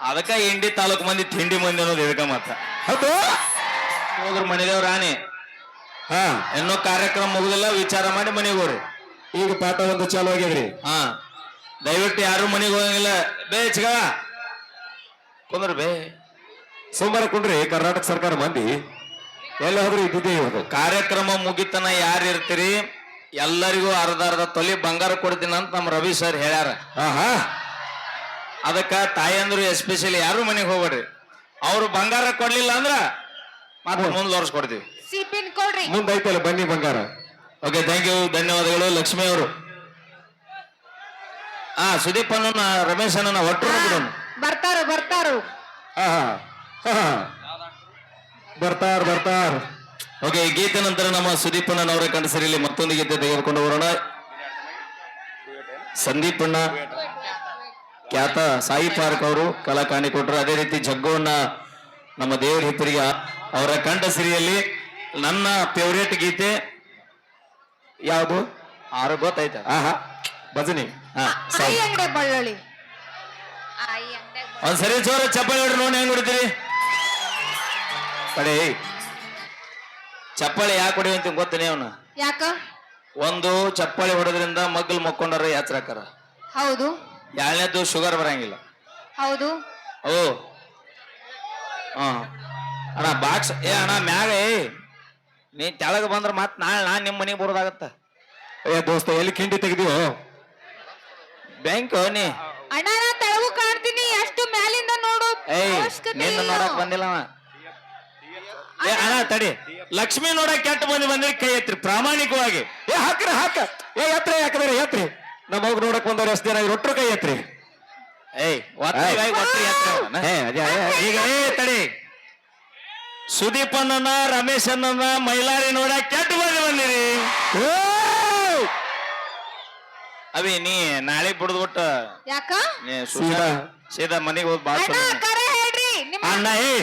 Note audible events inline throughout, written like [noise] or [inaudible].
ಅದಕ್ಕ ಇಂಡಿ ತಾಲೂಕು ಮಂದಿ ತಿಂಡಿ ಮಂದಿ ಅನ್ನೋದು ಇದಕ್ಕ ಮತ್ತ. ಹೌದು? ಹೋದ್ರ ಮನೆದೇವ್ ರಾಣಿ. ಹಾ. ಇನ್ನೂ ಕಾರ್ಯಕ್ರಮ ಮುಗುದಿಲ್ಲ ವಿಚಾರ ಮಾಡಿ ಮನೆಗೆ ಹೋಗ್ರಿ. ಈಗ ಪಾಠ ಒಂದು ಚಾಲು ಆಗ್ಯದ್ರಿ. ಹಾ. ದಯವಿಟ್ಟು ಯಾರು ಮನೆಗೆ ಹೋಗಂಗಿಲ್ಲ. ಬೇ ಚಿಗ ಕುಂದ್ರ ಬೇ. ಸೋಮವಾರ ಕುಂಡ್ರಿ ಕರ್ನಾಟಕ ಸರ್ಕಾರ ಮಂದಿ. ಎಲ್ಲ ಹೋದ್ರಿ ಇದ್ದಿದ್ದೇ ಇವತ್ತು ಕಾರ್ಯಕ್ರಮ ಮುಗಿತನ ಯಾರು ಇರ್ತೀರಿ? ಎಲ್ಲರಿಗೂ ಅರ್ಧ ಅರ್ಧ ತೊಲಿ ಬಂಗಾರ ಕೊಡ್ತೀನಿ ಅಂತ ನಮ್ಮ ರವಿ ಸರ್ ಹೇಳ್ಯಾರ. ಹಾ ಹಾ ಅದಕ್ಕ ತಾಯಂದ್ರು ಎಸ್ಪೆಷಲಿ ಯಾರು ಮನೆಗೆ ಹೋಗ್ಬೇಡ್ರಿ. ಅವ್ರು ಬಂಗಾರ ಕೊಡ್ಲಿಲ್ಲ ಅಂದ್ರ ಮತ್ತೆ ಕೊಡ್ತೀವಿ. ಸಿಪಿನ್ ಕೊಡ್ರಿ. ಮುಂದೈತಲ್ಲ ಬನ್ನಿ ಬಂಗಾರ. ಓಕೆ ಥ್ಯಾಂಕ್ ಯು ಧನ್ಯವಾದಗಳು ಲಕ್ಷ್ಮಿ ಅವರು. ಹಾ ಸುದೀಪ್ ಅನ್ನ ರಮೇಶ್ ಅನ್ನ ಒಟ್ಟರು ಬಿಡೋಣ ಬರ್ತಾರು ಬರ್ತಾರು. ಹಾ ಹಾ ಹಾ ಬರ್ತಾರ ಬರ್ತಾರ. ಓಕೆ ಈ ಗೀತೆ ನಂತರ ನಮ್ಮ ಸುದೀಪ್ ಅಣ್ಣನವರ ಕಂಡಸರಿಯಲ್ಲಿ ಮತ್ತೊಂದು ಗೀತೆ ತೆಗೆದುಕೊಂಡು ಹೋಗೋಣ ಸಂದೀಪ್ ಅಣ್ಣ. ಖ್ಯಾತ ಸಾಯಿ ಪಾರ್ಕ್ ಅವರು ಕಲಾ ಕಾಣಿ ಕೊಟ್ಟರು. ಅದೇ ರೀತಿ ಜಗ್ಗವನ್ನ ನಮ್ಮ ದೇವರ ಹಿತ್ತರಿಗೆ ಅವರ ಕಂಠಸಿರಿಯಲ್ಲಿ ನನ್ನ ಫೇವ್ರೇಟ್ ಗೀತೆ ಯಾವುದು? ಆರು ಗೊತ್ತಾಯ್ತ. ಆಹಾ. ಭಜನಿ. ಹಾ ಸಾಯಿ ಅಂಗಡಿ ಬಳ್ಳೊಳ್ಳಿ. ಒಂದ್ಸರಿ ಜೋರ ಚಪ್ಪಾಳಿ ಹೊಡ್ರಿ ನೋಡಿ ಹೆಂಗ್ ಹೊಡಿತೀರಿ. ಕಡೆ ಚಪ್ಪಾಳಿ ಯಾಕೆ ಹೊಡಿ ಅಂತ ಗೊತ್ತನೇ ಅವನು? ಯಾಕ? ಒಂದು ಚಪ್ಪಾಳಿ ಹೊಡೋದ್ರಿಂದ ಮಗ್ಗಲ್ ಮಕ್ಕೊಂಡಾರ ಯಾತ್ರಾಕರ. ಹೌದು. ಎರಡನೇದು ಶುಗರ್ ಬರಂಗಿಲ್ಲ. ಹೌದು. ಓ. ಹಾ. ಅಣ್ಣ ಬಾಕ್ಸ್ ಏ ಅಣ್ಣ ಮ್ಯಾಗ ಏ. ನೀ ತೆಳಗ ಬಂದ್ರ ಮತ್ ನಾಳೆ ನಾ ನಿಮ್ಮ ಮನೆಗೆ ಬರೋದಾಗತ್ತ. ಏ ದೋಸ್ತ ಎಲ್ಲಿ ಕಿಂಡಿ ತೆಗ್ದಿಯೋ? ಬ್ಯಾಂಕ್ ನೀ. ಅಣ್ಣ ನಾ ತೆಳಗು ಕಾಣ್ತೀನಿ ಅಷ್ಟು ಮ್ಯಾಲಿಂದ ನೋಡು. ಏಯ್ ಅವಶ್ಯಕತೆ ನಿನ್ನ ಇಲ್ಲ. ನೋಡಕ್ ಬಂದಿಲ್ಲ ಅವ ಏ ಅಣ್ಣ ತಡಿ. ಲಕ್ಷ್ಮಿ ನೋಡಕ್ ಕೆಟ್ಟ ಬಂದಿ ಬಂದ್ರೆ ಕೈ ಎತ್ರಿ ಪ್ರಾಮಾಣಿಕವಾಗಿ. ಏ ಹಾಕ್ರಿ ಹಾಕ. ಏ ಎತ್ರಿ ಯಾಕಂದ್ರೆ ಎತ್ರಿ ನಮ್ಮ ಹೋಗಿ ನೋಡಕ್ ಬಂದವ್ರು ಎಷ್ಟು ಜನ? ರೊಟ್ಟರು ಕೈ ಎತ್ರಿ. ಏಯ್ ಈಗ ಏ ತಡಿ. ಸುದೀಪ್ ಅಣ್ಣನ ರಮೇಶ್ ಅಣ್ಣನ ಮೈಲಾರಿ ನೋಡ ಕೆಟ್ಟ ಬಂದು ಬಂದಿರಿ. ಅವಿ ನೀ ನಾಳೆ ಬಿಡ್ದ್ಬಿಟ್ಟು. ಯಾಕ? ನೀ ಸೀದಾ. ಸೀದಾ ಮನೆಗೆ ಹೋಗಿ ಬಾ ಅಣ್ಣ ಕರೆ ಹೇಳ್ರಿ. ನಿಮ್ಮ ಅಣ್ಣ ಏ.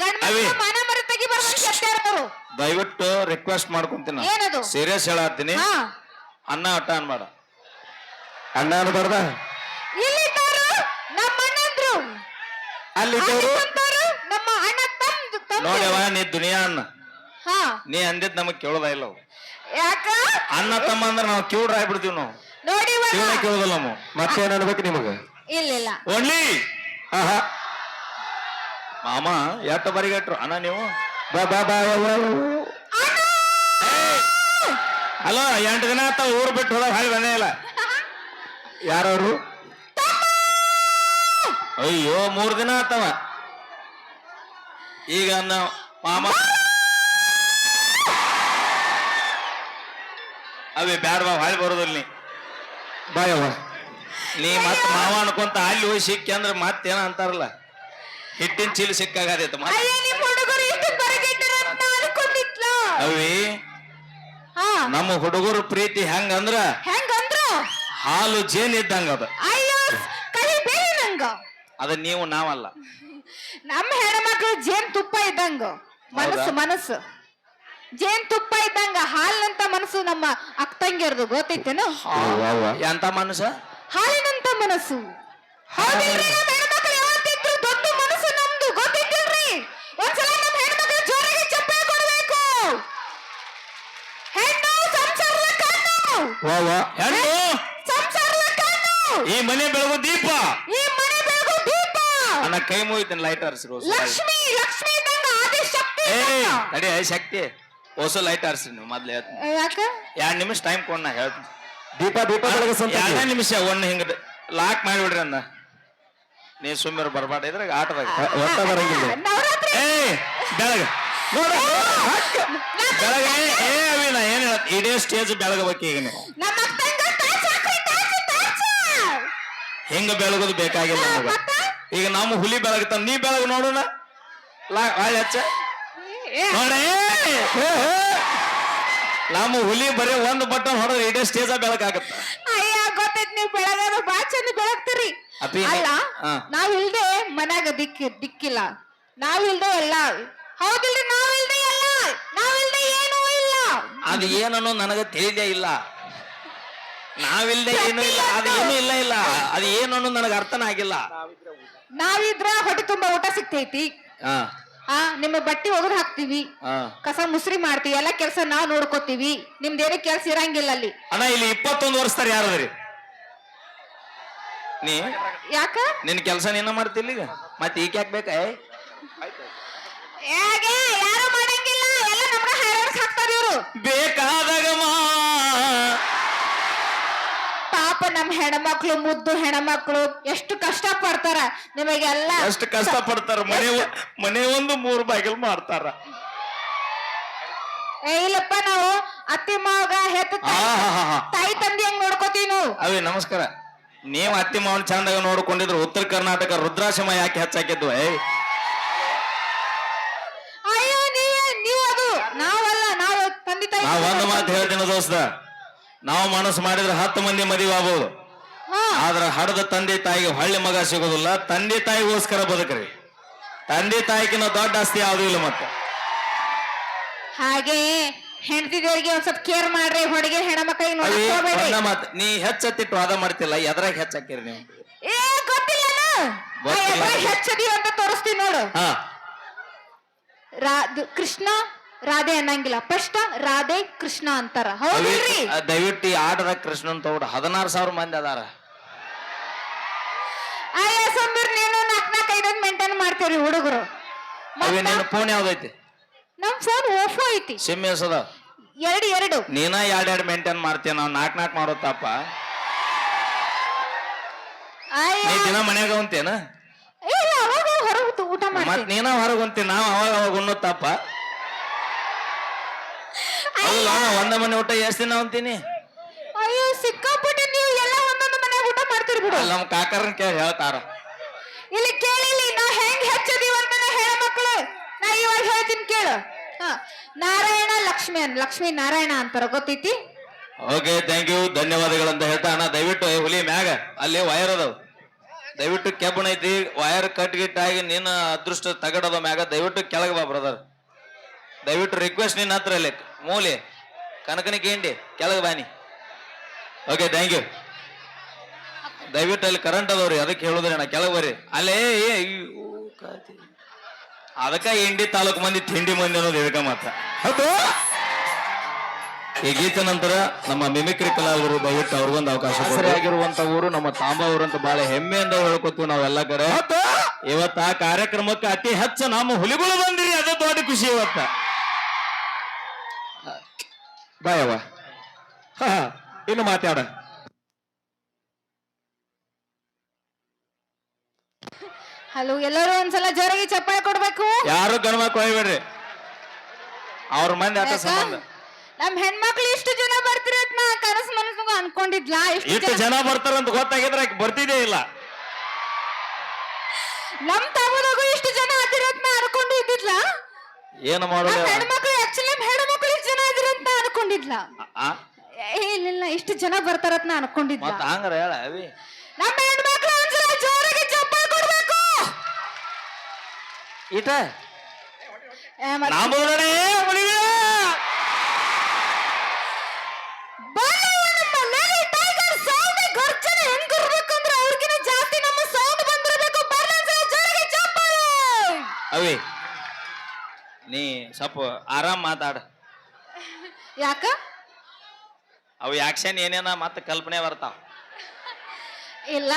ಗಂಡ ಅವಿ. ಮನ ಮರ ತೆಗಿ ಬರ್ಬೇಕು ಸತ್ಯಾರವರು ದಯವಿಟ್ಟು ರಿಕ್ವೆಸ್ಟ್ ಮಾಡ್ಕೊಂತೀನಿ ಏನದು? ಸೀರಿಯಸ್ ಹೇಳತ್ತೀನಿ. ಹಾ. ಅನ್ನ ಅಟ್ಟ ಅನ್ಬೇಡ ಅಣ್ಣ ಅನ್ಬಾರ್ದ ಇಲ್ಲಿದ್ದಾರು ನಮ್ಮ ಅಣ್ಣಂದ್ರು. ಅಲ್ಲಿದ್ದವರು? ಅಲ್ಲಿ ಅಣ್ಣ ನೀ ದುನಿಯಾ ಅನ್ನ ಹಾ. ನೀ ಅಂದಿದ್ ನಮಗ್ ಕೇಳೋದ ಇಲ್ಲ ಅವು. ಯಾಕ? ಅನ್ನ ತಮ್ಮ ಅಂದ್ರೆ ನಾವು ಕಿವ್ಡ್ರ ಆಗ್ಬಿಡ್ತೀವಿ ನಾವು. ನೋಡಿ ಇವಾಗ. ಕೇಳೋದಿಲ್ಲ ನಾವು ಮತ್ತೇನ್ ಅನ್ಬೇಕು ನಿಮಗ? ಇಲ್ಲ ಇಲ್ಲ. ಓನ್ಲಿ? ಆಹಾ. ಮಾಮ ಎಟ್ಟ ಬರಿಗಟ್ರು ಅಣ್ಣ ನೀವು? ಬಾ ಬಾ ಬಾ. ಹಲೋ ಎಂಟು ದಿನ ಆತ ಊರ್ ಬಿಟ್ಟು ಹೋದಾಗ ಹಾಗೆ ಬಂದೇ ಇಲ್ಲ. ಯಾರವ್ರು? ಅಯ್ಯೋ ಮೂರ್ ದಿನ ಆತವ. ಈಗ ನಾವು ಮಾಮ. ಅವೇ ಬ್ಯಾಡ ಬಾ ಹಾಳಿ ಬರೋದಿಲ್ಲ ನೀ. ಬಾ ಯವ್ವ ನೀ ಮತ್ ಮಾವ ಅನ್ಕೊಂತ ಅಲ್ಲಿ ಹೋಗಿ ಸಿಕ್ಕಿ ಅಂದ್ರೆ ಮತ್ತೇನ ಅಂತಾರಲ್ಲ? ಹಿಟ್ಟಿನ ಚೀಲ ಸಿಕ್ಕಾಗದೈತೆ ಅವೇ ಅವಿ ಹಾ. ನಮ್ಮ ಹುಡುಗರು ಪ್ರೀತಿ ಹೆಂಗಂದ್ರು ಹಾಲು ಜೇನ್ ಇದ್ದಂಗ ಅದ. ಅಯ್ಯೋ ಕೈ ಬೇರೆ ನಂಗ. ಅದ ನೀವು ನಾವಲ್ಲ. ನಮ್ಮ ಹೆಣ್ಮಕ್ಳು ಜೇನ್ ತುಪ್ಪ ಇದ್ದಂಗ. ಮನಸ್ಸು ಮನಸ್ಸು. ಜೇನ್ ತುಪ್ಪ ಇದ್ದಂಗ ಹಾಲಿನಂತ ಮನಸ್ಸು ನಮ್ಮ ಅಕ್ಕಂಗಿರ್ದು ಗೊತ್ತೈತೇನು. ಎಂತ ಮನಸ್ಸು? ಹಾಲಿನಂತ ಮನಸ್ಸು. ಹೌದಿಲ್ರಿ ನಮ್ಮ ಹೆಣ್ಮಕ್ಳು ಯಾವತ್ತಿದ್ರು ದೊಡ್ಡ ಮನಸ್ಸು ನಮ್ದು ಗೊತ್ತೈತಿಲ್ರಿ ಒಂದ್ಸಲ ನಮ್ಮ ಹೆಣ್ಮಕ್ಳು ಜೋರಾಗಿ ಕೊಡ್ಬೇಕು. ಹೆಣ್ಣು ಸಂಸಾರದ ಕಣ್ಣು. ಹೆಣ್ಣು! ಈ ಮನೆ ಬೆಳಗು ದೀಪ. ಈ ಮನೆ ಬೆಳಗು ದೀಪ. ನನ್ನ ಕೈ ಮುಗಿತೀನಿ ಲೈಟ್ ಹರಿಸಿರು ಲಕ್ಷ್ಮಿ ಲಕ್ಷ್ಮಿ ಇದ್ದಂಗ ಆದಿ ಶಕ್ತಿ ಏ ಇದ್ದಂಗ. ತಡಿ ಐ ಶಕ್ತಿ. ಹೊಸ ಲೈಟ್ ಹರಿಸಿ ನೀವು ಮೊದ್ಲು ಹೇಳ್ತೀನಿ. ಯಾಕ? ಎರಡ್ ನಿಮಿಷ ಟೈಮ್ ಕೊಡ್ ನಾ ಹೇಳ್ತೀನಿ. ದೀಪ ದೀಪ ಎರಡನೇ ಎರಡೇ ನಿಮಿಷ ಒಂದ್ ಹಿಂಗ ಲಾಕ್ ಮಾಡಿಬಿಡ್ರಿ ಅಂದ. ನೀ ಸುಮ್ಮನೆ ಬರ್ಬಾರ್ದ ಇದ್ರಾಗ ಆಟದಾಗ. ಒಟ್ಟ ಬರಂಗಿಲ್ಲ ನವರಾತ್ರಿ. ಏ ಬೆಳಗ. ನೋಡ ಬೆಳಗ ಏ ಅವಿನ ಏನ್ ಹೇಳ ಇಡೀ ಸ್ಟೇಜ್ ಬೆಳಗಬೇಕು ಈಗ ನೀವು ಹಿಂಗ ಬೆಳಗೋದು ಬೇಕಾಗಿಲ್ಲ ನಮಗ. ಈಗ ನಮ್ಮ ಹುಲಿ ಬೆಳಗ್ತಾನ ನೀ ಬೆಳಗ್ ನೋಡೋಣ. ಲಾ ಹೊಳ್ಳಿ ಹಚ್ಚ. ನೋಡೇ ನಮ್ಮ ಹುಲಿ ಬರೀ ಒಂದ್ ಬಟನ್ ಹೊಡೆದ್ರೆ ಇಡೀ ಸ್ಟೇಜ ಬೆಳಕಾಗತ್ತ ಅಯ್ಯ ಗೊತ್ತೈತ್ ನೀವು ಬೆಳಗಾದ ಬಾಳ ಚಂದ ಬೆಳಗ್ತೀರಿ. ಅಪ್ಪಿ, ಅಲ್ಲ ಹಾ. ನಾವ್ ಇಲ್ದೆ ಮನ್ಯಾಗ ದಿಕ್ಕಿ ದಿಕ್ಕಿಲ್ಲ. ನಾವ್ ಇಲ್ದೆ ಎಲ್ಲ. ಹೌದಿಲ್ರಿ ನಾವ್ ಇಲ್ದೆ ಎಲ್ಲ. ನಾವ್ ಇಲ್ದೆ ಏನೂ ಇಲ್ಲ. ಅದು ಏನನ್ನೋ ನನಗ ತಿಳಿದೇ ಇಲ್ಲ. ನಾವಿಲ್ದೆ ಏನು ಇಲ್ಲ ಅದು ಏನು ಇಲ್ಲ ಇಲ್ಲ. ಅದು ಏನು ಅನ್ನೋದು ನನಗೆ ಅರ್ಥನ ಆಗಿಲ್ಲ. ನಾವಿದ್ರ ಹೊಟ್ಟೆ ತುಂಬಾ ಊಟ ಸಿಗ್ತೈತಿ. ಹಾ. ಆ ನಿಮ್ಮ ಬಟ್ಟಿ ಒಗದ್ ಹಾಕ್ತಿವಿ. ಹಾ. ಕಸ ಮುಸ್ರಿ ಮಾಡ್ತೀವಿ ಎಲ್ಲಾ ಕೆಲಸ ನಾವ್ ನೋಡ್ಕೋತೀವಿ. ನಿಮ್ದೇನು ಕೆಲ್ಸ ಇರಂಗಿಲ್ಲ ಅಲ್ಲಿ. ಅಣ್ಣ ಇಲ್ಲಿ ಇಪ್ಪತ್ತೊಂದು ವರ್ಷದಾರ ಯಾರದ್ರಿ ನೀ? ಯಾಕ? ನಿನ್ ಕೆಲಸ ನೀನ ಮಾಡ್ತಿಲ್ಲ ಈಗ? ಮತ್ತೆ ಈಗ ಯಾಕೆ ಬೇಕಾ ಏ? ಯಾರು ಮಾಡಂಗಿಲ್ಲ. ಎಲ್ಲ ನಮ್ಗ ಹೈರಾಣ್ ಹಾಕ್ತಾರ ಇವ್ರು. ಬೇಕಾದಾಗ ಮಾ ಪಾಪ ನಮ್ ಹೆಣ್ಮಕ್ಳು ಮುದ್ದು ಹೆಣ್ಮಕ್ಳು ಎಷ್ಟು ಕಷ್ಟ ಪಡ್ತಾರ ನಿಮಗೆಲ್ಲ ಎಷ್ಟು ಕಷ್ಟ ಪಡ್ತಾರ ಮನೆ ಮನೆ ಒಂದು ಮೂರು ಬಾಗಿಲು ಮಾಡ್ತಾರ. ಇಲ್ಲಪ್ಪ ನಾವು ಅತ್ತಿ ಮಾವಗ ಹೆತ್ತ. ತಾಯಿ ತಂದೆ ಹೆಂಗ್ ನೋಡ್ಕೋತೀವಿ ನಾವು? ಅವೇ ನಮಸ್ಕಾರ. ನೀವು ಅತ್ತಿ ಮಾವನ್ ಚಂದಾಗ ನೋಡ್ಕೊಂಡಿದ್ರು ಉತ್ತರ ಕರ್ನಾಟಕ ರುದ್ರಾಶ್ರಮ ಯಾಕೆ ಹೆಚ್ಚಾಕಿದ್ವು ಅಯ್ಯೋ ನೀವೇ ನೀವು ಅದು ನಾವಲ್ಲ ನಾವು ತಂದಿ ತಾಯಿ ನಾವ್ ಒಂದ್ ಮಾತು ಹೇಳ್ತೀನಿ ದೋಸ್ತ. ನಾವು ಮನಸ್ಸು ಮಾಡಿದ್ರೆ ಹತ್ತು ಮಂದಿ ಮದುವೆ ಆಗ್ಬೋದು. ಆದ್ರೆ ಹಡದ ತಂದೆ ತಾಯಿಗೆ ಹಳ್ಳಿ ಮಗ ಸಿಗೋದಿಲ್ಲ. ತಂದೆ ತಾಯಿಗೋಸ್ಕರ ಬದುಕ್ರಿ. ತಂದೆ ತಾಯಿಗಿನ ದೊಡ್ಡ ಆಸ್ತಿ ಯಾವ್ದು ಇಲ್ಲ ಮತ್ತೆ. ಹಾಗೆ ಹೆಂಡತಿದೇವರಿಗೆ ಒಂದ್ ಸ್ವಲ್ಪ ಕೇರ್ ಮಾಡ್ರಿ. ಹೊಡಿಗೆ ಹೆಣ್ಮಕ್ಳಿಗೆ ನೋಡ್ಕೋಬೇಡಿ ಮಾತು ನೀ ಹೆಚ್ಚತ್ತಿಟ್ಟು ವಾದ ಮಾಡ್ತಿಲ್ಲ. ಎದ್ರಾಗ ಹೆಚ್ಚಾಕಿರಿ ನೀವು? ಏ ಗೊತ್ತಿಲ್ಲ ಗೊತ್ತಿಲ್ಲ. ಹೆಚ್ಚದೀವಿ ಅಂತ ತೋರಿಸ್ತೀನಿ ನೋಡು. ಹಾ. ರಾ- ಕೃಷ್ಣ ರಾಧೆ ಅನ್ನಂಗಿಲ್ಲ. ಫಸ್ಟ್ ರಾಧೆ ಕೃಷ್ಣ ಅಂತಾರ. ಹೌದ್ರಿ? ದಯವಿಟ್ಟು- ಆಡ್ರ ಕೃಷ್ಣನ್ ತಗೊಂಡು ಹದಿನಾರು ಸಾವಿರ ಮಂದಿ ಅದಾರ. ಅಯ್ಯ ಸುಂದರ್ ನೀನು ನಾಲ್ಕು ನಾಲ್ಕು ಐದೈದು ಮೇಂಟೈನ್ ಮಾಡ್ತೀರಿ ಹುಡುಗರು. ಅವೇ ನಿನ್ನ ಫೋನ್ ಯಾವ್ದೈತಿ? ನಮ್ ಫೋನ್ ಓಫೋ ಐತಿ. ಸಿಮ್ ಎಸದ ಎರಡು ಎರಡು. ನೀನ ಎರಡ್ ಎರಡ್ ಮೇಂಟೈನ್ ಮಾಡ್ತೀಯ ನಾವು ನಾಕ್ ನಾಕ್ ಮಾಡೋತಪ್ಪ ಅಯ್ಯ. ನೀ ದಿನ ಮನ್ಯಾಗ ಉಂತೇನ ಇಲ್ಲ ಅವಾಗ ಹೊರಗೆ ಊಟ ಮತ್ ಮತ್ತೆ ನೀನ ಹೊರಗೆ ಹೊಂತೀನಿ ನಾವು ಅವಾಗ ಅವಾಗ ಉಣ್ಣೋದ್ ಅಲ್ಲ ಒಂದ ಮನೆ ಊಟ ಎಷ್ಟು ದಿನ ಅಂತೀನಿ? ಅಯ್ಯೋ ಸಿಕ್ಕಾಪಟ್ಟೆ ನೀವು ಎಲ್ಲ ಒಂದೊಂದು ಮನೆ ಊಟ ಮಾಡ್ತೀರಿ ಬಿಡು. ನಮ್ಮ ನಮ್ ಕಾಕರನ್ ಕೇಳಿ ಹೇಳ್ತಾರ. ಇಲ್ಲಿ ಕೇಳಿಲಿ ನಾ ಹೆಂಗ್ ಹೆಚ್ಚದೀವ ಅಂತ ಹೇಳ ಮಕ್ಕಳು. ನಾ ಇವಾಗ ಹೇಳ್ತೀನಿ ಕೇಳು. ಹ ನಾರಾಯಣ ಲಕ್ಷ್ಮಿ ಅನ್ ಲಕ್ಷ್ಮೀ ನಾರಾಯಣ ಅಂತಾರ ಗೊತ್ತೈತಿ? ಓಕೆ ಥ್ಯಾಂಕ್ ಯು ಅಂತ ಹೇಳ್ತಾ ಅಣ್ಣ ದಯವಿಟ್ಟು ಏ ಹುಲಿ ಮ್ಯಾಗ ಅಲ್ಲಿ ವೈರ್ ಅದಾವ. ದಯವಿಟ್ಟು ಕೆಬ್ಬಣ ಐತಿ ವೈರ್ ಕಟ್ ಗಿಟ್ ಆಗಿ ನಿನ್ನ ಅದೃಷ್ಟ ತಗಡದ ಮ್ಯಾಗ ದಯವಿಟ್ಟು ಕೆಳಗೆ ಬಾ ಬ್ರದರ್ ದಯವಿಟ್ಟು ರಿಕ್ವೆಸ್ಟ್ ನಿನ್ನ ಹತ್ರ ಇಲ್ಲಿ ಮೂಲಿ ಕನಕನ ಕೇಂಡಿ ಕೆಳಗೆ ಬಾನಿ. ಓಕೆ ಥ್ಯಾಂಕ್ ಯು ದಯವಿಟ್ಟು ಅಲ್ಲಿ ಕರೆಂಟ್ ಅದಾವ್ರಿ ಅದಕ್ಕೆ ಹೇಳುದ್ರಿ ಅಣ್ಣ ಕೆಳಗೆ ಬರ್ರಿ. ಅಲ್ಲೇ ಏ ಅದಕ್ಕ ಎಂಡಿ ತಾಲೂಕು ಮಂದಿ ತಿಂಡಿ ಮಂದಿ ಅನ್ನೋದು ಇದಕ್ಕ ಮಾತ್ರ. ಈ ಗೀತ ನಂತರ ನಮ್ಮ ಮಿಮಿಕ್ರಿ ಕಲಾವಿದರು ದಯವಿಟ್ಟು ಅವ್ರಿಗೊಂದು ಅವಕಾಶ ಆಗಿರುವಂತ ಊರು ನಮ್ಮ ತಾಂಬಾ ಊರು ಅಂತ ಬಹಳ ಹೆಮ್ಮೆಯಿಂದ ಹೇಳ್ಕೊತೀವಿ ನಾವೆಲ್ಲ ಕಡೆ ಹೌದು. ಇವತ್ತ ಆ ಕಾರ್ಯಕ್ರಮಕ್ಕೆ ಅತಿ ಹೆಚ್ಚು ನಮ್ಮ ಹುಲಿಗಳು ಬಂದಿರಿ ಅದ ದೊಡ್ಡ ಖುಷಿ ಇವತ್ತ. ಬಾಯವ್ವ. ಹಾ ಇನ್ನು ಮಾತಾಡ. ಹಲೋ ಎಲ್ಲರೂ ಒಂದ್ಸಲ ಜೋರಾಗಿ ಚಪ್ಪಾಳೆ ಕೊಡ್ಬೇಕು? ಯಾರು ಗಣಮಕ್ ಹೋಗ್ಬೇಡ್ರಿ ಅವ್ರ ಮಂದಿ ಆಟ? ಸಂಬಂಧ. ನಮ್ ಹೆಣ್ಮಕ್ಳು ಇಷ್ಟು ಜನ ಬರ್ತಿರತ್ ನಾ ಕನಸು ಮನಸ್ಸು ಅನ್ಕೊಂಡಿದ್ಲಾ? ಇಷ್ಟು ಜನ ಬರ್ತಾರಂತ ಗೊತ್ತಾಗಿದ್ರೆ ಬರ್ತಿದೇ ಇಲ್ಲ. ನಮ್ ತಾಮದಾಗೂ ಇಷ್ಟು ಜನ ಆತಿರತ್ ನಾ ಅನ್ಕೊಂಡು ಇದ್ದಿದ್ಲ ಏನು ಮಾಡೋದು? ಹೆಣ್ಮಕ್ಳು ಆಕ್ಚುಲಿ ಹೆಣ್ಮಕ್ಳು ಅನ್ಕೊಂಡಿದ್ಲ. ಆ? ಏ, ಇಲ್ಲ ಇಲ್ಲ ಇಷ್ಟು ಜನ ಬರ್ತಾರತ್ ನಾ ಅನ್ಕೊಂಡಿದ್ಲ. ಮತ್ತ ಹಂಗಾರ ಹೇಳ ಅವಿ. ನಮ್ಮ ಹೆಣ್ಮಕ್ಳು ಒಂದ್ಸಲ ಜೋರಾಗಿ ಚಪ್ಪಾಳೆ ಕೊಡ್ಬೇಕು. ಈಟ ಏ, ಮತ್ತ್ ನಾಬೋದಣೆ ಬನ್ನವ ನಮ್ಮ ಲೇಡಿ ಟೈಗರ್ ಗರ್ಜನೆ ಜಾಸ್ತಿ ನಮ್ಮ ಸೌಂಡ್ ಬಂದಿರಬೇಕು. ಬರ್ಲಿ ಒಂದ್ಸಲ ಜೋರಾಗಿ ಚಪ್ಪಾಳೆ ಅವಿ ನೀ ಸ್ವಲ್ಪ ಆರಾಮ್ ಮಾತಾಡ. ಯಾಕ? ಅವು ಆಕ್ಷನ್ ಏನೇನ ಮತ್ತೆ ಕಲ್ಪನೆ ಬರ್ತಾವ. ಇಲ್ಲ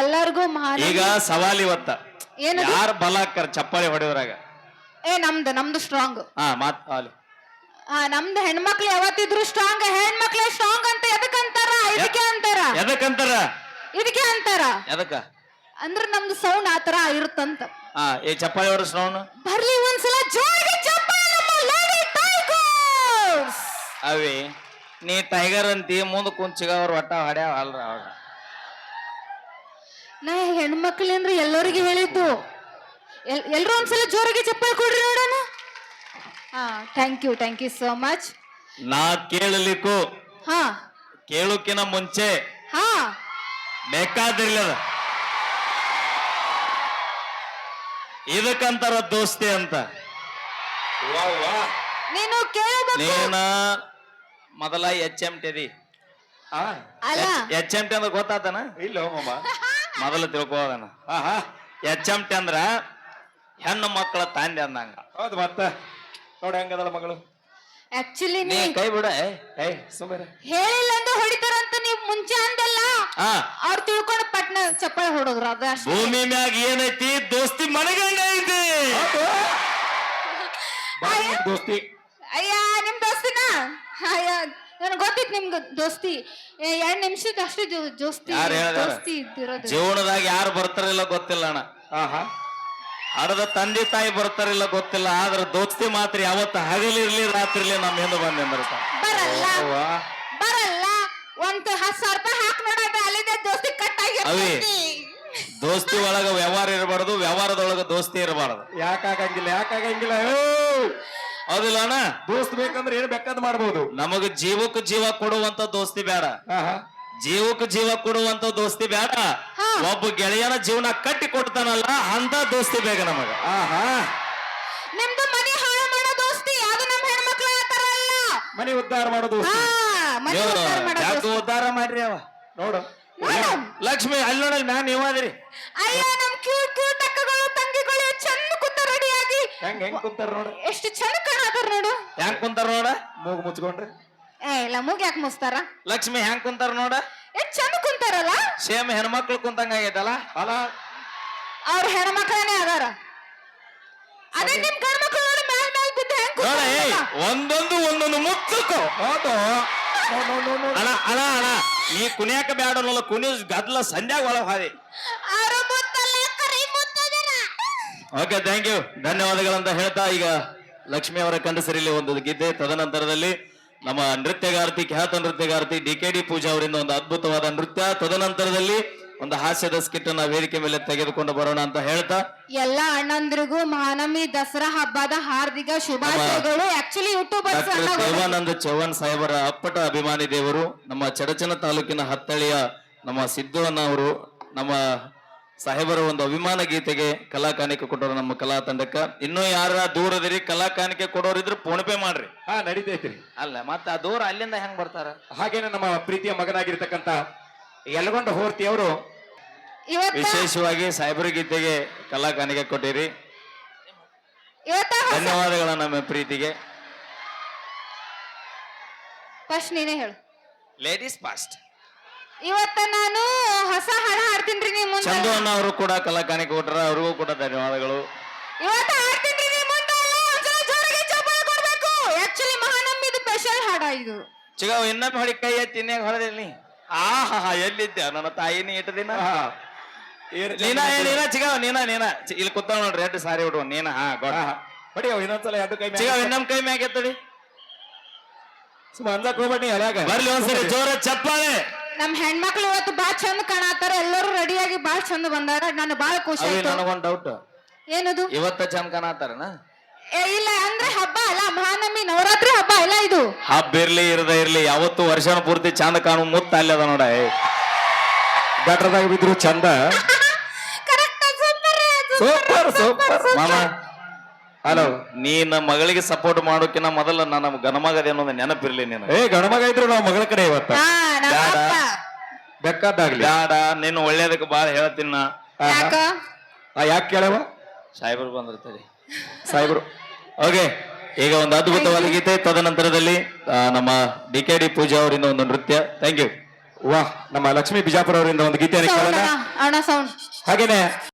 ಎಲ್ಲರಿಗೂ ಮಹಾನ್ ಈಗ ಸವಾಲ್ ಇವತ್ತ. ಏನದು? ಯಾರ ಬಲ ಹಾಕ್ತಾರ ಚಪ್ಪಾಳಿ ಹೊಡೆಯೋದ್ರಾಗ ಏ ನಮ್ದು ನಮ್ದು ಸ್ಟ್ರಾಂಗ್ ಹಾ ಮಾತ್ ಅಲ್ಲಿ ಆ ನಮ್ದು ಹೆಣ್ಮಕ್ಳು ಯಾವತ್ತಿದ್ರು ಸ್ಟ್ರಾಂಗ್ ಹೆಣ್ಮಕ್ಳೇ ಸ್ಟ್ರಾಂಗ್ ಅಂತ ಎದಕ್ ಅಂತಾರ? ಇದಕ್ಕೆ ಅಂತಾರ? ಎದಕ್ಕಂತಾರ ಇದಕ್ಕೆ ಅಂತಾರ? ಎದಕ್ಕ? ಅಂದ್ರ ನಮ್ದು ಸೌಂಡ್ ಆತರ ಇರುತ್ತಂತ. ಹಾ ಈ ಚಪ್ಪಾಳಿ ನೋನು ಬರ್ಲಿ ಒಂದ್ಸಲ ಜೋರಾಗಿ ಚಪ್ಪಾಳೆ ನಮ್ಮ ಲೇಡಿ ಟೈಗರ್ಸ್ ಅವಿ ನೀ ಟೈಗರ್ ಅಂತಿ ಮುಂದ ಕುಂಚಿಗ ಅವ್ರ ಒಟ್ಟ ಹೊಡ್ಯಾವ ಅಲ್ರ ಅವ್ರ ನಾ ಹೆಣ್ಮಕ್ಳು ಅಂದ್ರೆ ಎಲ್ಲರಿಗೆ ಹೇಳಿದ್ದು. ಎಲ್ ಎಲ್ರು ಒಂದ್ಸಲ ಜೋರಾಗಿ ಚಪ್ಪಾಳೆ ಕೊಡ್ರಿ ನೋಡೋಣ. ಹಾ thank you thank you so much ನಾ ಕೇಳಲಿಕ್ಕೂ. ಹಾ. ಕೇಳುಕಿನ ಮುಂಚೆ ಹಾ. ಬೇಕಾದಿರ್ಲಿ ಅದ. ಇದಕ್ಕಂತಾರ ದೋಸ್ತಿ ಅಂತ. ನೀನು ಕೇಳಬೇಕು. ನೀನ ಮೊದಲ ಎಚ್ ಎಂ ಟಿದಿ ಆ? ಅಲ್ಲ. ಎಚ್ ಎಂ ಟಿ ಅಂದ್ರೆ ಗೊತ್ತಾತನ? ಇಲ್ಲ ಮಾಮ [laughs] ಮೊದಲು ತಿಳ್ಕೋದನ ಆಹಾ ಎಚ್ ಎಂ ಟಿ ಅಂದ್ರ ಹೆಣ್ಣು ಮಕ್ಕಳ ತಂದೆ ಅಂದಂಗ. ಹೌದು ಮತ್ತ. ನೋಡಿ ಹೆಂಗದಳ ಮಗಳು. ಆಕ್ಚುಲಿ ನೀ ನೀ ಕೈ ಬಿಡ. ಏ ಸುಮ್ಮನೆ ಹೇಳಿಲ್ಲ ಅಂತ ಹೊಡಿತಾರ ಅಂತ ನೀವು ಮುಂಚೆ ಅಂದಲ್ಲ? ಹಾ. ಅವ್ರು ತಿಳ್ಕೊಂಡು ಪಟ್ನ ಚಪ್ಪಾಳೆ ಹೊಡೋದ್ರು ಅದ ಭೂಮಿ ಮ್ಯಾಗ ಏನೈತಿ? ದೋಸ್ತಿ ಮನೆಗಂಡ ಐತಿ. ದೋಸ್ತಿ ಅಯ್ಯ ನಿಮ್ ದೋಸ್ತಿನ ಅಯ್ಯ ನನಗೆ ಗೊತ್ತಿತ್ತು ನಿಮ್ಗೆ ದೋಸ್ತಿ. ಏ, ಎರಡ್ ನಿಮಿಷದ ಅಷ್ಟು ಜೋ- ದೋಸ್ತಿ ಯಾರ್ ಹೇಳ್ದಾರ? ದೋಸ್ತಿ ಇದ್ದಿರೋದು. ಜೀವನದಾಗ ಯಾರು ಬರ್ತಾರಿಲ್ಲ ಗೊತ್ತಿಲ್ಲ ಅಣ್ಣ. ಆಹಾ. ಅಡದ ತಂದೆ ತಾಯಿ ಬರ್ತಾರಿಲ್ಲ ಗೊತ್ತಿಲ್ಲ ಆದ್ರೆ ದೋಸ್ತಿ ಮಾತ್ರ ಯಾವತ್ತ ಹಗಲಿರ್ಲಿ ರಾತ್ರಿಲಿ ನಮ್ಮ ಹಿಂದೆ ಬಂದೆ ಬರಲ್ಲ. ಅವ್ವ. ಬರಲ್ಲ. ಒಂದ್ ಹತ್ತು ಸಾವಿರ ರೂಪಾಯಿ ಹಾಕ್ ಅಲ್ಲಿದೆ ದೋಸ್ತಿ ಕಟ್ ಅವಿ. ಆಗಿರ್ತೈತಿ ದೋಸ್ತಿ ಒಳಗ ವ್ಯವಹಾರ ಇರಬಾರ್ದು ವ್ಯವಹಾರದೊಳಗ ದೋಸ್ತಿ ಇರಬಾರ್ದು. ಯಾಕಾಗಂಗಿಲ್ಲ ಯಾಕಾಗಂಗಿಲ್ಲ ಏ ಹೌದಿಲ್ಲ ಅಣ್ಣ? ದೋಸ್ತ್ ಬೇಕಂದ್ರೆ ಏನ್ ಬೇಕಾದ್ ಮಾಡ್ಬೋದು. ನಮಗ ಜೀವಕ್ಕೆ ಜೀವ ಕೊಡುವಂತ ದೋಸ್ತಿ ಬೇಡ ಆಹಾ ಜೀವಕ್ಕೆ ಜೀವ ಕೊಡುವಂತ ದೋಸ್ತಿ ಬೇಡ ಒಬ್ಬ ಗೆಳೆಯನ ಜೀವನ ಕಟ್ಟಿ ಕೊಡ್ತಾನಲ್ಲ ಅಂತ ದೋಸ್ತಿ ಬೇಗ ನಮಗ. ಆಹಾ ನಿಮ್ದು ಮನೆ ಹಾಳು ಮಾಡೋ ದೋಸ್ತಿ ಅದು ನಮ್ಮ ಹೆಣ್ಮಕ್ಳು ಆ ತರ ಅಲ್ಲ. ಮನೆ ಉದ್ಧಾರ ಮಾಡೋದು ಹಾ ಮನೆ ನೀವು ಉದ್ಧಾರ ಮಾಡೋ ಯಾಕೆ ದೋಸ್ತಿ. ಉದ್ಧಾರ ಮಾಡ್ರಿ ಅವ? ನೋಡು. ನೋಡು. ಲಕ್ಷ್ಮಿ ಅಲ್ಲಿ ನೋಡಲ್ ಮ್ಯಾನ್ ನೀವಾದ್ರಿ ಅಯ್ಯೋ ನಮ್ ಕ್ಯೂಟ್ ಕ್ಯೂಟ್ ಅಕ್ಕಗಳು ತಂಗಿಗಳು ಚಂದ ಕೂತ ರೆಡಿಯಾಗಿ ಹೆಂಗ್ ಹೆಂಗ್ ಕುಂತಾರ ನೋಡು. ಎಷ್ಟು ಚಂದ ಕಾಣತಾರ ನೋಡು. ಹೆಂಗ್ ಕುಂತಾರ ನೋಡ? ಮೂಗು ಮುಚ್ಕೊಂಡ್ರಿ. ಏ ಇಲ್ಲ ಮೂಗ್ ಯಾಕೆ ಮುಸ್ತಾರ ಲಕ್ಷ್ಮಿ ಹೆಂಗ್ ಕುಂತಾರ ನೋಡ? ಎಷ್ಟ್ ಚಂದ ಕುಂತಾರಲ್ಲ? ಸೇಮ್ ಹೆಣ್ಮಕ್ಳು ಕುಂತಂಗ ಆಗೈತಲ್ಲ? ಅಲ್ಲ. ಅವ್ರ ಹೆಣ್ಮಕ್ಳನೇ ಅದಾರ. ಅದೇ ನಿಮ್ ಗಂಡ್ಮಕ್ಳು ನೋಡಿ ಮ್ಯಾಲ್ ಮ್ಯಾಲ್ ಬಿದ್ದು ಹೆಂಗ್ ನೋಡ ಏಯ್ ಕೂತಾರಲ್ಲ? ಒಂದೊಂದು ಒಂದೊಂದು ಮುಚ್ಚುಕೋ. ಹೌದು. ನೋಡ್ ನೋಡ್ ನೋಡ್ ನೀ. ಅಣ್ಣ ಅಣ್ಣ ಅಣ್ಣ ಈ ಕುಣಿಯಾಕ ಒಳ ಕುಣಿ ಗದ್ಲ ಸಂಧ್ಯಾಗ ಒಳಗೆ ಹಾದಿ. ಅವ್ರು ಓಕೆ ಥ್ಯಾಂಕ್ ಯು ಧನ್ಯವಾದಗಳಂತ ಹೇಳ್ತಾ ಈಗ ಲಕ್ಷ್ಮಿ ಅವರ ಕಂಡಸರಿಲಿ ಒಂದು ಗೀತೆ. ತದನಂತರದಲ್ಲಿ ನಮ್ಮ ನೃತ್ಯಗಾರತಿ ಖ್ಯಾತ ನೃತ್ಯಗಾರತಿ ಡಿ ಕೆ ಡಿ ಪೂಜಾ ಅವರಿಂದ ಒಂದು ಅದ್ಭುತವಾದ ನೃತ್ಯ. ತದನಂತರದಲ್ಲಿ ಒಂದು ಹಾಸ್ಯದ ಸ್ಕಿಟ್ ಅನ್ನ ವೇದಿಕೆ ಮೇಲೆ ತೆಗೆದುಕೊಂಡು ಬರೋಣ ಅಂತ ಹೇಳ್ತಾ. ಎಲ್ಲ ಅಣ್ಣಂದ್ರಿಗೂ ಮಹಾನವಮಿ ದಸರಾ ಹಬ್ಬದ ಹಾರ್ದಿಕ ಶುಭಾಶಯಗಳು. Actually youtubers doctor Devananda Chauhan ಸಾಹೇಬರ ಅಪ್ಪಟ ಅಭಿಮಾನಿ ದೇವರು ನಮ್ಮ ಚಡಚನ ತಾಲೂಕಿನ ಹತ್ತಳಿಯ ನಮ್ಮ ಸಿದ್ದು ಅವರು ನಮ್ಮ ಸಾಹೇಬರ ಒಂದು ಅಭಿಮಾನ ಗೀತೆಗೆ ಕಲಾ ಕಾಣಿಕೆ ಕೊಟ್ಟರು ನಮ್ಮ ಕಲಾ ತಂಡಕ್ಕ. ಇನ್ನೂ ಯಾರ ದೂರದಿರಿ ಕಲಾ ಕಾಣಿಕೆ ಕೊಡೋರಿದ್ರು ಫೋನ್ ಪೇ ಮಾಡ್ರಿ. ಹಾ ನಡೀತೈತ್ರಿ ಅಲ್ಲ ಮತ್ತೆ ಆ ದೂರ ಅಲ್ಲಿಂದ ಹೆಂಗ್ ಬರ್ತಾರ? ಹಾಗೇನೆ ನಮ್ಮ ಪ್ರೀತಿಯ ಮಗನಾಗಿರ್ತಕ್ಕಂತ ಯಲಗೊಂಡ ಹೋರ್ತಿ ಅವರು. ಇವತ್ತ ವಿಶೇಷವಾಗಿ ಸಾಹೇಬರ ಗೀತೆಗೆ ಕಲಾ ಕಾಣಿಕೆ ಕೊಟ್ಟಿರಿ. ಇವತ್ತ ಧನ್ಯವಾದಗಳ ನಮ್ಮ ಪ್ರೀತಿಗೆ. ಫಸ್ಟ್ ನೀನೇ ಹೇಳು. ಲೇಡೀಸ್ ಫಾಸ್ಟ್ ಇವತ್ತ ನಾನು ಹೊಸ ಹಾಡ ಹಾಡ್ತೀನಿ ನಿಮ್ ಮುಂದೆ? ಚಂದು ಅಣ್ಣ ಅವರು ಕೂಡ ಕೊಟ್ಟರ ಅವ್ರಿಗೂ ಕೂಡ ಧನ್ಯವಾದಗಳು. ಇವತ್ತ ಹಾಡ್ತೀನಿ ನಿಮ್ ಮುಂದೆ? ಒಂದ್ಸಲ ಜೋರಾಗಿ ಚಪ್ಪಾಳೆ ಕೊಡ್ಬೇಕು. ಆಕ್ಚುಲಿ ಮಹಾನವಮಿದು ಸ್ಪೆಷಲ್ ಹಾಡ ಇದು. ಚಿಗ ಇನ್ನೊಮ್ಮೆ ಹೊಡಿ ಕೈ ಎತ್ತಿ ಇನ್ನೇಗ ಹೊಡೆದಿಲ್ಲ ಆ ಹಾ ಹಾ ಎಲ್ಲಿದ್ದೆ? ನನ್ನ ತಾಯಿನ ಇಟ್ಟು ದಿನ? ನೀನ ಏ, ನೀನ ಚಿಗ ನೀನ ನೀನ. ಚಿ- ಇಲ್ಲಿ ಕೂತಾವ ನೋಡ್ರಿ ಎರಡು ಸಾರಿ ಹುಡುಗ ನೀನ ಹಾ ಗೊಡ ಬಡಿ ಅವ್ ಇನ್ನೊಂದ್ಸಲ ಎರಡು ಕೈ ಚಿಗ ಇನ್ನೊಮ್ ಕೈ ಮ್ಯಾಗ ಎತ್ತಡಿ. ಸುಮ್ಮ ಹೋಗ್ಬೇಡಿ ಬರ್ಲಿ ಒಂದ್ಸರಿ ಜೋರ ಚಪ್ಪಾಳೆ. ನಮ್ ಹೆಣ್ಮಕ್ಳು ಇವತ್ತು ಬಾಳ್ ಚಂದ ಕಾಣತಾರ ಎಲ್ಲರೂ ರೆಡಿಯಾಗಿ ಬಾಳ್ ಚಂದ ಬಂದಾರ ನಾನು ಬಾಳ ಖುಷಿ ಅವಿ ಆಯ್ತು. ನನಗೊಂದ್ ಡೌಟ್ ಏನದು? ಇವತ್ತ ಚಂದ ಕಾಣತಾರನ ಏ, ಇಲ್ಲ ಅಂದ್ರೆ ಹಬ್ಬ ಅಲ್ಲ ಮಹಾನವಮಿ ನವರಾತ್ರಿ ಹಬ್ಬ ಅಲ್ಲ ಇದು. ಹಬ್ಬ ಇರ್ಲಿ ಇರದ ಇರ್ಲಿ ಯಾವತ್ತು ವರ್ಷನ ಪೂರ್ತಿ ಚಂದ ಕಾಣು ಮುತ್ತ ಅಲ್ಲದ ಅದ ನೋಡ. ಗಟ್ರದಾಗ ಬಿದ್ರು ಚಂದ. ಕರೆಕ್ಟ್ ಸೂಪರ್ ಸೂಪರ್ ಸೂಪರ್ ಮಾಮ ಹಲೋ. ನೀನ್ ಮಗಳಿಗೆ ಸಪೋರ್ಟ್ ಮಾಡೋಕಿನ ಮೊದಲ ನನ್ನ ಗಣಮಗದೆ ಅನ್ನೋದು ನೆನಪಿರ್ಲಿ ನೀನು ಏ ಗಣಮಗ ಇದ್ರು ನಾವು ಮಗಳ ಕಡೆ ಇವತ್ತ. ಬ್ಯಾಡ. ಅಪ್ಪ. ಬೆಕ್ಕಾದಾಗ್ಲಿ ಬ್ಯಾಡ ನಿನ್ನ ಒಳ್ಳೇದಕ್ಕೆ ಬಾಳ ಹೇಳ್ತೀನಿ ನಾ. ಯಾಕ? ಆ ಯಾಕೆ ಕೇಳವ? ಸಾಹೇಬರು ಬಂದಿರ್ತಾರೆ ಸಾಹೇಬ್ರು. ಓಕೆ ಈಗ ಒಂದು ಅದ್ಭುತವಾದ ಗೀತೆ ತದನಂತರದಲ್ಲಿ ಆ, ನಮ್ಮ ಡಿ ಕೆ ಡಿ ಪೂಜಾ ಅವರಿಂದ ಒಂದು ನೃತ್ಯ. ಥ್ಯಾಂಕ್ ಯು ವಾಹ್ ನಮ್ಮ ಲಕ್ಷ್ಮೀ ಬಿಜಾಪುರ ಅವರಿಂದ ಒಂದು ಗೀತೆಯನ್ನು ಸೌಂಡ್ ಕೇಳೋಣ. ಅಣ್ಣ ಅಣ್ಣ ಸೌಂಡ್ ಹಾಗೇನೆ.